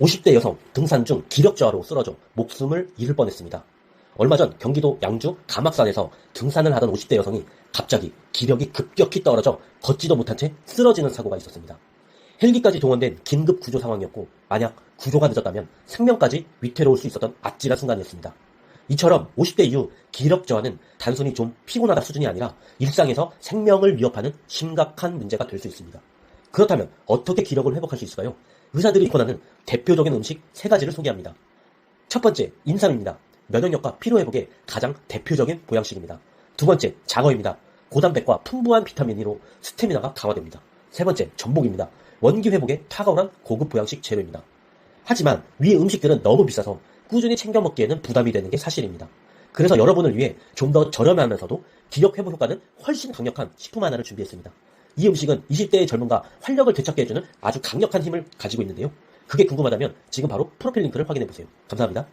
50대 여성 등산 중 기력 저하로 쓰러져 목숨을 잃을 뻔했습니다. 얼마 전 경기도 양주 가막산에서 등산을 하던 50대 여성이 갑자기 기력이 급격히 떨어져 걷지도 못한 채 쓰러지는 사고가 있었습니다. 헬기까지 동원된 긴급 구조 상황이었고 만약 구조가 늦었다면 생명까지 위태로울 수 있었던 아찔한 순간이었습니다. 이처럼 50대 이후 기력 저하는 단순히 좀 피곤하다 수준이 아니라 일상에서 생명을 위협하는 심각한 문제가 될 수 있습니다. 그렇다면 어떻게 기력을 회복할 수 있을까요? 의사들이 권하는 대표적인 음식 세 가지를 소개합니다. 첫 번째, 인삼입니다. 면역력과 피로회복의 가장 대표적인 보양식입니다. 두 번째, 장어입니다. 고단백과 풍부한 비타민 E로 스태미나가 강화됩니다. 세 번째, 전복입니다. 원기 회복에 탁월한 고급 보양식 재료입니다. 하지만 위 음식들은 너무 비싸서 꾸준히 챙겨 먹기에는 부담이 되는 게 사실입니다. 그래서 여러분을 위해 좀 더 저렴하면서도 기력 회복 효과는 훨씬 강력한 식품 하나를 준비했습니다. 이 음식은 20대의 젊음과 활력을 되찾게 해주는 아주 강력한 힘을 가지고 있는데요. 그게 궁금하다면 지금 바로 프로필 링크를 확인해 보세요. 감사합니다.